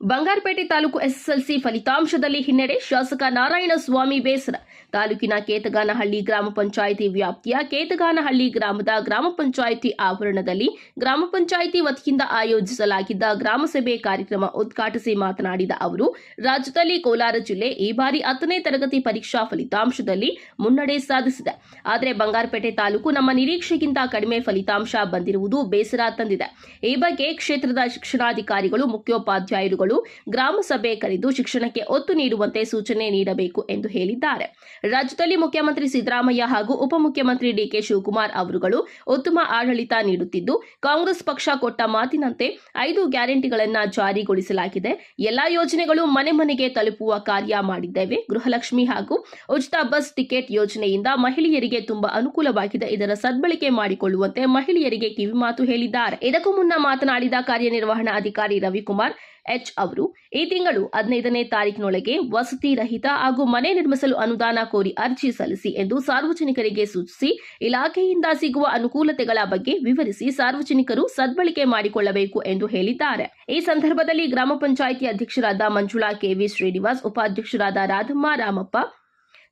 Bangarpet taluk SSLC ಫಲಿತಾಂಶದಲ್ಲಿ ಹಿನ್ನಡೆ ಶಾಸಕ ನಾರಾಯಣ ಸ್ವಾಮಿ ಬೇಸರ. ತಾಲೂಕಿನ ಕೇತಗಾನಹಳ್ಳಿ ಗ್ರಾಮ ಪಂಚಾಯಿತಿ ವ್ಯಾಪ್ತಿಯ ಕೇತಗಾನಹಳ್ಳಿ ಗ್ರಾಮದ ಗ್ರಾಮ ಪಂಚಾಯಿತಿ ಆವರಣದಲ್ಲಿ ಗ್ರಾಮ ಪಂಚಾಯಿತಿ ವತಿಯಿಂದ ಆಯೋಜಿಸಲಾಗಿದ್ದ ಗ್ರಾಮ ಸಭೆ ಕಾರ್ಯಕ್ರಮ ಉದ್ಘಾಟಿಸಿ ಮಾತನಾಡಿದ ಅವರು, ರಾಜ್ಯದಲ್ಲಿ ಕೋಲಾರ ಜಿಲ್ಲೆ ಈ ಬಾರಿ ಹತ್ತನೇ ತರಗತಿ ಪರೀಕ್ಷಾ ಫಲಿತಾಂಶದಲ್ಲಿ ಮುನ್ನಡೆ ಸಾಧಿಸಿದೆ. ಆದರೆ ಬಂಗಾರಪೇಟೆ ತಾಲೂಕು ನಮ್ಮ ನಿರೀಕ್ಷೆಗಿಂತ ಕಡಿಮೆ ಫಲಿತಾಂಶ ಬಂದಿರುವುದು ಬೇಸರ ತಂದಿದೆ. ಈ ಬಗ್ಗೆ ಕ್ಷೇತ್ರದ ಶಿಕ್ಷಣಾಧಿಕಾರಿಗಳು, ಮುಖ್ಯೋಪಾಧ್ಯಾಯರುಗಳು ಗ್ರಾಮ ಸಭೆ ಕರೆದು ಶಿಕ್ಷಣಕ್ಕೆ ಒತ್ತು ನೀಡುವಂತೆ ಸೂಚನೆ ನೀಡಬೇಕು ಎಂದು ಹೇಳಿದ್ದಾರೆ. ರಾಜ್ಯದಲ್ಲಿ ಮುಖ್ಯಮಂತ್ರಿ ಸಿದ್ದರಾಮಯ್ಯ ಹಾಗೂ ಉಪಮುಖ್ಯಮಂತ್ರಿ ಡಿಕೆ ಶಿವಕುಮಾರ್ ಅವರುಗಳು ಉತ್ತಮ ಆಡಳಿತ ನೀಡುತ್ತಿದ್ದು, ಕಾಂಗ್ರೆಸ್ ಪಕ್ಷ ಕೊಟ್ಟ ಮಾತಿನಂತೆ ಐದು ಗ್ಯಾರಂಟಿಗಳನ್ನ ಜಾರಿಗೊಳಿಸಲಾಗಿದೆ. ಎಲ್ಲಾ ಯೋಜನೆಗಳು ಮನೆ ಮನೆಗೆ ತಲುಪುವ ಕಾರ್ಯ ಮಾಡಿದ್ದೇವೆ. ಗೃಹಲಕ್ಷ್ಮಿ ಹಾಗೂ ಉಚಿತ ಬಸ್ ಟಿಕೆಟ್ ಯೋಜನೆಯಿಂದ ಮಹಿಳೆಯರಿಗೆ ತುಂಬಾ ಅನುಕೂಲವಾಗಿದೆ. ಇದರ ಸದ್ಬಳಕೆ ಮಾಡಿಕೊಳ್ಳುವಂತೆ ಮಹಿಳೆಯರಿಗೆ ಕಿವಿಮಾತು ಹೇಳಿದ್ದಾರೆ. ಇದಕ್ಕೂ ಮುನ್ನ ಮಾತನಾಡಿದ ಕಾರ್ಯನಿರ್ವಹಣಾ ಅಧಿಕಾರಿ ರವಿಕುಮಾರ್ ಎಚ್ ಅವರು, ಈ ತಿಂಗಳು ಹದಿನೈದನೇ ತಾರೀಕಿನೊಳಗೆ ವಸತಿ ರಹಿತ ಹಾಗೂ ಮನೆ ನಿರ್ಮಿಸಲು ಅನುದಾನ ಕೋರಿ ಅರ್ಜಿ ಸಲ್ಲಿಸಿ ಎಂದು ಸಾರ್ವಜನಿಕರಿಗೆ ಸೂಚಿಸಿ, ಇಲಾಖೆಯಿಂದ ಸಿಗುವ ಅನುಕೂಲತೆಗಳ ಬಗ್ಗೆ ವಿವರಿಸಿ ಸಾರ್ವಜನಿಕರು ಸದ್ಬಳಕೆ ಮಾಡಿಕೊಳ್ಳಬೇಕು ಎಂದು ಹೇಳಿದ್ದಾರೆ. ಈ ಸಂದರ್ಭದಲ್ಲಿ ಗ್ರಾಮ ಪಂಚಾಯಿತಿ ಅಧ್ಯಕ್ಷರಾದ ಮಂಜುಳಾ ಕೆವಿ ಶ್ರೀನಿವಾಸ್, ಉಪಾಧ್ಯಕ್ಷರಾದ ರಾಧಮ್ಮ ರಾಮಪ್ಪ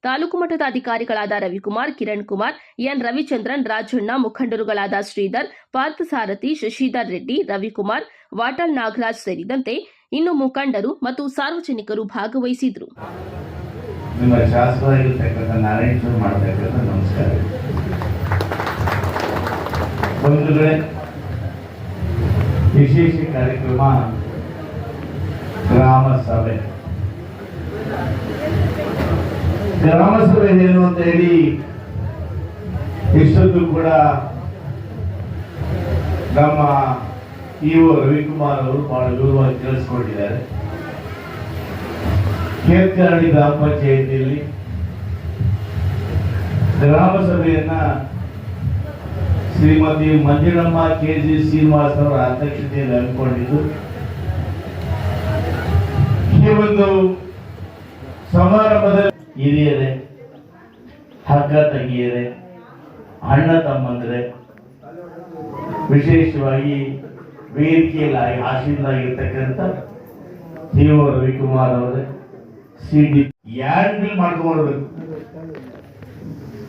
ತಾಲೂಕು ಮಟ್ಟದ ಅಧಿಕಾರಿಗಳಾದ ರವಿಕುಮಾರ್, ಕಿರಣ್ ಕುಮಾರ್, ಎನ್ ರವಿಚಂದ್ರನ್, ರಾಜಣ್ಣ, ಮುಖಂಡರುಗಳಾದ ಶ್ರೀಧರ್ ಪಾರ್ಥಸಾರಥಿ ಶಶಿಧರ್ ರೆಡ್ಡಿ, ರವಿಕುಮಾರ್ ವಾಟಲ್ ನಾಗರಾಜ್ ಸೇರಿದಂತೆ ಇನ್ನು ಮುಖಂಡರು ಮತ್ತು ಸಾರ್ವಜನಿಕರು ಭಾಗವಹಿಸಿದ್ರು. ವಿಶೇಷ ಕಾರ್ಯಕ್ರಮ ಗ್ರಾಮ ಸಭೆ ಗ್ರಾಮ ಸಭೆ ಏನು ಅಂತ ಹೇಳಿ ಇಷ್ಟೊಂದು ಕೂಡ ನಮ್ಮ ಇಒ ರವಿಕುಮಾರ್ ಅವರು ಬಹಳ ದೂರವಾಗಿ ತಿಳಿಸ್ಕೊಂಡಿದ್ದಾರೆ. ಕೇರ್ಕರಡಿ ಗ್ರಾಮ ಪಂಚಾಯಿತಿಯಲ್ಲಿ ಗ್ರಾಮ ಸಭೆಯನ್ನ ಶ್ರೀಮತಿ ಮಂಜುಳಮ್ಮ ಕೆ ಜಿ ಶ್ರೀನಿವಾಸ್ ಅವರ ಅಧ್ಯಕ್ಷತೆಯಲ್ಲಿ ಹಮ್ಮಿಕೊಂಡಿದ್ದು, ಈ ಒಂದು ಸಮಾರಂಭದ ಹಿರಿಯರೇ, ಹಗ್ಗ ತಂಗಿಯರೇ, ಅಣ್ಣ ತಮ್ಮಂದ್ರೆ, ವಿಶೇಷವಾಗಿ ವೇದಿಕೆಯಲ್ಲಿ ಟಿ ಒ ರವಿಕುಮಾರ್ ಅವರೇ ಸಿ ಡಿ ಯಾರು ಮಾಡ್ಕೊಂಡ್ಬರ್ಬೇಕು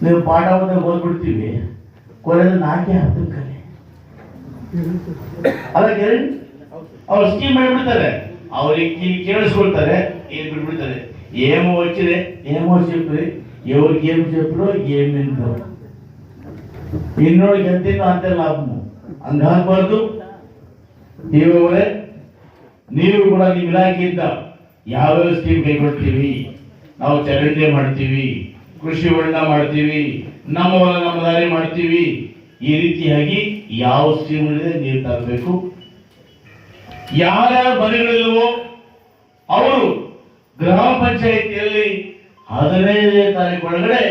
ನೀವು ಪಾಠ ಓದಾಗ ಓದ್ಬಿಡ್ತೀವಿ, ಕೊನೆಯಲ್ಲಿ ನಾಲ್ಕೇ ಹತ್ತು ಕಲೆ. ಅಲ್ಲ ಅವ್ರು ಸ್ಕೀಮ್ ಮಾಡಿಬಿಡ್ತಾರೆ. ಅವ್ರಿಗೆ ಕೇಳಿಸ್ಕೊಳ್ತಾರೆ, ಏನ್ ಬಿಟ್ಬಿಡ್ತಾರೆ. ఏమో వచ్చింది ఏమో చెప్పింది ఎవరికి ఏం చెప్పడో ఏం వింటో విన్నోడికి ఎంత అంతే లాభము ಹಂಗಾಗಬಾರ್ದು ದೇವರೇ ನೀವು ಕೂಡ ನಿಮ್ಮ ಯಾವ ಯಾವ್ಯಾವ ಸ್ಕೀಮ್ ಕೈಗೊಳ್ತೀವಿ? ನಾವು ಚರಂಡಿ ಮಾಡ್ತೀವಿ, ಕೃಷಿ ಹೊಂಡ ಮಾಡ್ತೀವಿ, ನಮ್ಮ ಹೊಲ, ನಮ್ಮ ದಾರಿ ಮಾಡ್ತೀವಿ. ಈ ರೀತಿಯಾಗಿ ಯಾವ ಸ್ಕೀಮ್ ನೀವು ತರಬೇಕು. ಯಾರ್ಯಾರ ಬರಿಗಳಿಲ್ವೋ ಪಂಚಾಯಿತಿಯಲ್ಲಿ ಹದಿನೈದನೇ ತಾರೀಕು ಒಳಗಡೆ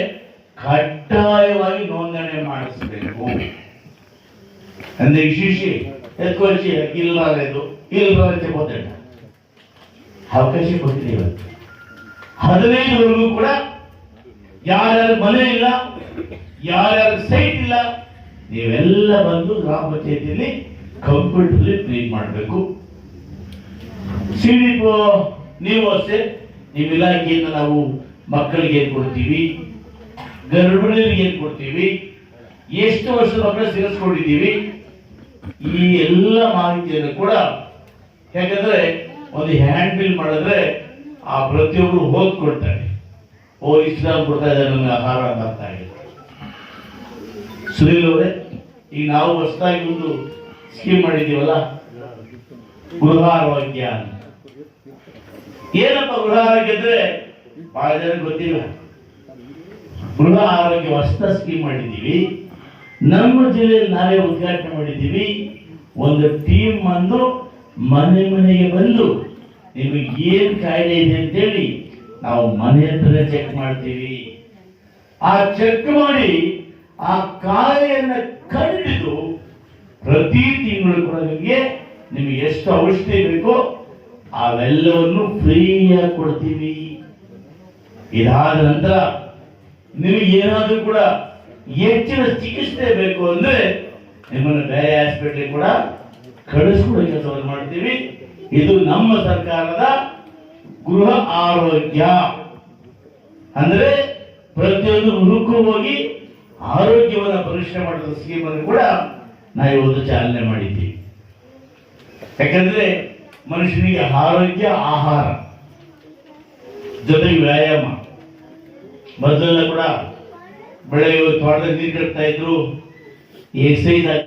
ಕಡ್ಡಾಯವಾಗಿ ನೋಂದಣಿ ಮಾಡಿಸಬೇಕು. ಅಂದ್ರೆ ಶಿಶಿ ಎತ್ಕೊಳ್ಸಿ ಇಲ್ಲ ಇದು ಇಲ್ಲ ಗೊತ್ತೇಳ ಅವಕಾಶ ಕೊಟ್ಟಿದೆ ಇವತ್ತು ಹದಿನೈದವರೆಗೂ ಕೂಡ ಯಾರ್ಯಾರ ಮನೆ ಇಲ್ಲ, ಯಾರ್ಯಾರ ಸೈಟ್ ಇಲ್ಲ, ನೀವೆಲ್ಲ ಬಂದು ಗ್ರಾಮ ಪಂಚಾಯತಿಯಲ್ಲಿ ಕಂಪ್ಯೂಟರ್ ಕ್ಲೀನ್ ಮಾಡಬೇಕು. ಸಿಡಿ ನೀವು ಅಷ್ಟೇ ನಿಮ್ಮ ಇಲಾಖೆಯಿಂದ ನಾವು ಮಕ್ಕಳಿಗೆ ಏನು ಕೊಡ್ತೀವಿ? ಗರ್ಭಿಣಿಯರಿಗೆ ಏನು ಕೊಡ್ತೀವಿ? ಎಷ್ಟು ವರ್ಷದ ಮಕ್ಕಳು ಸೇರಿಸ್ಕೊಂಡಿದ್ದೀವಿ? ಈ ಎಲ್ಲ ಮಾಹಿತಿಯನ್ನು ಕೂಡ ಯಾಕಂದ್ರೆ ಒಂದು ಹ್ಯಾಂಡ್ ಬಿಲ್ ಮಾಡಿದ್ರೆ ಆ ಪ್ರತಿಯೊಬ್ಬರು ಓದ್ಕೊಳ್ತಾರೆ. ಓ, ಇಸ್ಲಾಂ ಕೊಡ್ತಾ ಇದ್ದಾರೆ ನನಗೆ ಆಹಾರ ಅಂತ ಅರ್ಥ ಆಗಿದೆ ಸುನೀಲ್ ಅವರೇ, ಈಗ ನಾವು ಹೊಸದಾಗಿ ಒಂದು ಸ್ಕೀಮ್ ಮಾಡಿದ್ದೀವಲ್ಲ? ಗೃಹ ಆರೋಗ್ಯ ಅಂತ. ಏನಪ್ಪ ಗೃಹ ಆರೋಗ್ಯ ಅಂದ್ರೆ? ಬಹಳ ಜನ ಗೊತ್ತಿಲ್ಲ. ಗೃಹ ಆರೋಗ್ಯ ಹೊಸ ಸ್ಕೀಮ್ ಮಾಡಿದ್ದೀವಿ. ನಮ್ಮ ಜಿಲ್ಲೆಯಲ್ಲಿ ನಾವೇ ಉದ್ಘಾಟನೆ ಮಾಡಿದ್ದೀವಿ. ಒಂದು ಟೀಮ್ ಅನ್ನು ಮನೆ ಮನೆಗೆ ಬಂದು ನಿಮಗೆ ಏನ್ ಕಾಯಿಲೆ ಇದೆ ಅಂತೇಳಿ ನಾವು ಮನೆ ಹತ್ರ ಚೆಕ್ ಮಾಡ್ತೀವಿ. ಆ ಚೆಕ್ ಮಾಡಿ ಆ ಕಾಯಿಲೆಯನ್ನ ಕಂಡಿದ್ದು ಪ್ರತಿ ತಿಂಗಳು ಕೂಡ ನಿಮಗೆ ನಿಮಗೆ ಎಷ್ಟು ಔಷಧಿ ಬೇಕೋ ಅವೆಲ್ಲವನ್ನು ಫ್ರೀಯಾಗಿ ಕೊಡ್ತೀವಿ. ಇದಾದ ನಂತರ ನಿಮಗೆ ಏನಾದರೂ ಕೂಡ ಹೆಚ್ಚಿನ ಚಿಕಿತ್ಸೆ ಬೇಕು ಅಂದ್ರೆ ನಿಮ್ಮನ್ನು ಬೇರೆ ಹಾಸ್ಪಿಟ್ಲಿಗೆ ಕೂಡ ಕಳಿಸ್ಕೊಡೋ ಕೆಲಸವನ್ನು ಮಾಡ್ತೀವಿ. ಇದು ನಮ್ಮ ಸರ್ಕಾರದ ಗೃಹ ಆರೋಗ್ಯ. ಅಂದ್ರೆ ಪ್ರತಿಯೊಂದು ಗೃಹಕ್ಕೂ ಹೋಗಿ ಆರೋಗ್ಯವನ್ನು ಪರೀಕ್ಷೆ ಮಾಡಿದ ಸ್ಕೀಮನ್ನು ಕೂಡ ನಾವು ಇವತ್ತು ಚಾಲನೆ ಮಾಡಿದ್ದೀವಿ. ಯಾಕಂದ್ರೆ ಮನುಷ್ಯನಿಗೆ ಆರೋಗ್ಯ ಆಹಾರ ಜೊತೆಗೆ ವ್ಯಾಯಾಮ. ಮೊದಲೆಲ್ಲ ಕೂಡ ಬೆಳೆ ತೋಟದಲ್ಲಿ ನೀರು ಕಟ್ತಾ ಇದ್ರು ಎಕ್ಸೈಸ್